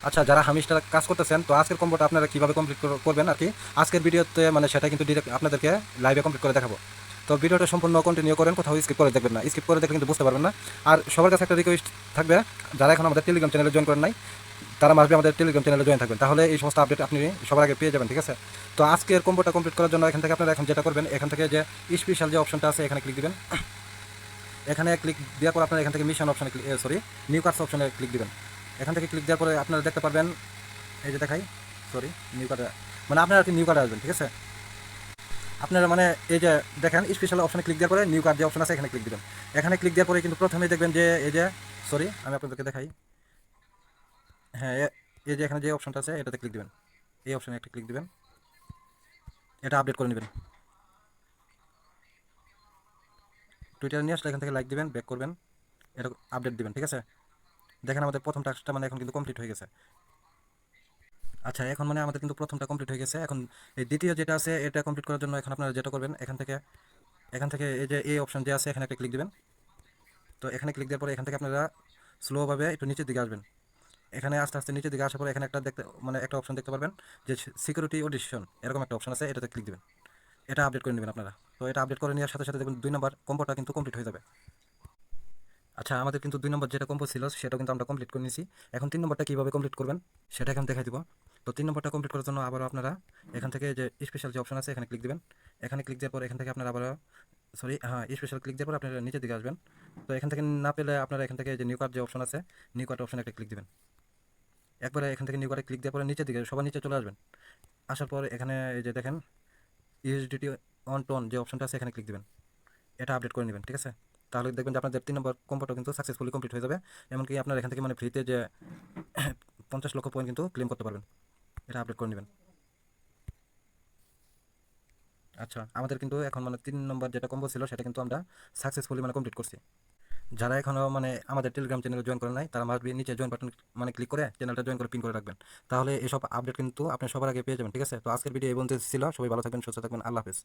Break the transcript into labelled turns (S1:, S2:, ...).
S1: আচ্ছা যারা হামিস্টার কাজ করতেছেন, তো আজকের কম্বোটা আপনারা কীভাবে কমপ্লিট করবেন আর কি? আজকের ভিডিওতে মানে সেটা কিন্তু ডিরেক্ট আপনাদেরকে লাইভে কমপ্লিট করে দেখাবো। তো ভিডিওটা সম্পূর্ণ কন্টিনিউ করেন, কোথাও স্কিপ করে দেখবেন না। স্কিপ করে দেখলে কিন্তু বুঝতে পারবেন না। আর সবার কাছে একটা রিকোয়েস্ট থাকবে, যারা এখন আমাদের টেলিগ্রাম চ্যানেলে জয়েন করেন নাই, তারা মাসবে আমাদের টেলিগ্রাম চ্যানেলে জয়েন থাকবেন। তাহলে এই সমস্ত আপডেট আপনি সবার আগে পেয়ে যাবেন, ঠিক আছে? তো আজকের কম্বোটা কমপ্লিট করার জন্য এখান থেকে আপনারা এখন যেটা করবেন, এখান থেকে যে স্পেশাল যে অপশনটা আছে, এখানে ক্লিক দিবেন। এখানে ক্লিক দেওয়ার পর আপনারা এখান থেকে মিশন অপশনে সরি নিউ কার্ডস অপশনে ক্লিক দিবেন। এখান থেকে ক্লিক দেওয়ার পরে আপনারা দেখতে পারবেন, এই যে দেখাই সরি নিউ কার্ডে মানে আপনারা আর কি নিউ কার্ডে আসবেন, ঠিক আছে? আপনারা মানে এই যে দেখেন স্পেশাল অপশনে ক্লিক দেওয়ার পরে নিউ কার্ড যে অপশন আছে, এখানে ক্লিক দেবেন। এখানে ক্লিক দেওয়ার পরে কিন্তু প্রথমে দেখবেন যে এই যে সরি আমি আপনাদেরকে দেখাই। হ্যাঁ এই যে এখানে যে অপশনটা আছে, এটাতে ক্লিক দেবেন। এই অপশানে একটা ক্লিক দেবেন। এটা আপডেট করে নেবেন। টুইটারে নিয়ে আসলে এখান থেকে লাইক দেবেন ব্যাক করবেন। এটা আপডেট দিবেন, ঠিক আছে? দেখেন আমাদের প্রথম টাস্কটা মানে এখন কিন্তু কমপ্লিট হয়ে গেছে। আচ্ছা এখন মানে আমাদের কিন্তু প্রথমটা কমপ্লিট হয়ে গেছে। এখন এই দ্বিতীয় যেটা আছে, এটা কমপ্লিট করার জন্য এখন আপনারা যেটা করবেন, এখান থেকে এখান থেকে এই যে এই অপশন যে আছে, এখানে একটা ক্লিক দেবেন। তো এখানে ক্লিক দেওয়ার পরে এখান থেকে আপনারা স্লোভাবে একটু নিচের দিকে আসবেন। এখানে আস্তে আস্তে নিচের দিকে আসার পরে এখানে একটা দেখতে মানে একটা অপশন দেখতে পারবেন, যে সিকিউরিটি ও ডিসিশন এরকম একটা অপশন আছে, এটাতে ক্লিক দেবেন। এটা আপডেট করে নেবেন আপনারা। তো এটা আপডেট করে নেওয়ার সাথে সাথে দেখবেন দুই নম্বর কম্বোটা কিন্তু কমপ্লিট হয়ে যাবে। আচ্ছা আমাদের কিন্তু দুই নম্বর যেটা কম্পো ছিল সেটা কিন্তু আমরা কমপ্লিট করে নিয়েছি। এখন তিন নম্বরটা কীভাবে কমপ্লিট করবেন, সেটা এখন দেখাই দিব। তো তিন নম্বরটা কমপ্লিট করার জন্য আবারও আপনারা এখান থেকে যে স্পেশাল যে অপশন আছে, এখানে ক্লিক দেবেন। এখানে ক্লিক দেওয়ার পর এখান থেকে আপনারা আবার সরি হ্যাঁ স্পেশাল ক্লিক দেওয়ার পর আপনারা নিচের দিকে আসবেন। তো এখান থেকে না পেলে আপনারা এখান থেকে যে নিউ কার্ড যে অপশন আছে নিউ কার্ড অপশনে একটা ক্লিক দিবেন। একবারে এখান থেকে নিউ কার্ডে ক্লিক দেওয়ার পরে নিচের দিকে, সবার নিচে চলে আসবেন। আসার পর এখানে এই যে দেখেন ইউএসডিটি অন টোন যে অপশনটা আছে, এখানে ক্লিক দিবেন। এটা আপডেট করে নেবেন, ঠিক আছে? তাহলে দেখবেন যে আপনাদের তিন নম্বর কম্পোটা কিন্তু সাকসেসফুলি কমপ্লিট হয়ে যাবে। এমনকি আপনার এখান থেকে মানে ফ্রিতে যে পঞ্চাশ লক্ষ পয়েন্ট কিন্তু ক্লেম করতে পারবেন। এটা আপডেট করে নেবেন। আচ্ছা আমাদের কিন্তু এখন মানে তিন নম্বর যেটা কম্বো ছিল, সেটা কিন্তু আমরা সাকসেসফুলি মানে কমপ্লিট করছি। যারা এখনও মানে আমাদের টেলিগ্রাম চ্যানেলে জয়েন করে নাই, তারা মাস্ট বি নিচে জয়েন বাটন মানে ক্লিক করে চ্যানেলটা জয়েন করে পিন করে রাখবেন। তাহলে এসব আপডেট কিন্তু আপনি সবার আগে পেয়ে যাবেন, ঠিক আছে? তো আজকের ভিডিও এই পর্যন্ত ছিল। সবাই ভালো থাকবেন, সুস্থ থাকবেন। আল্লাহ হাফেজ।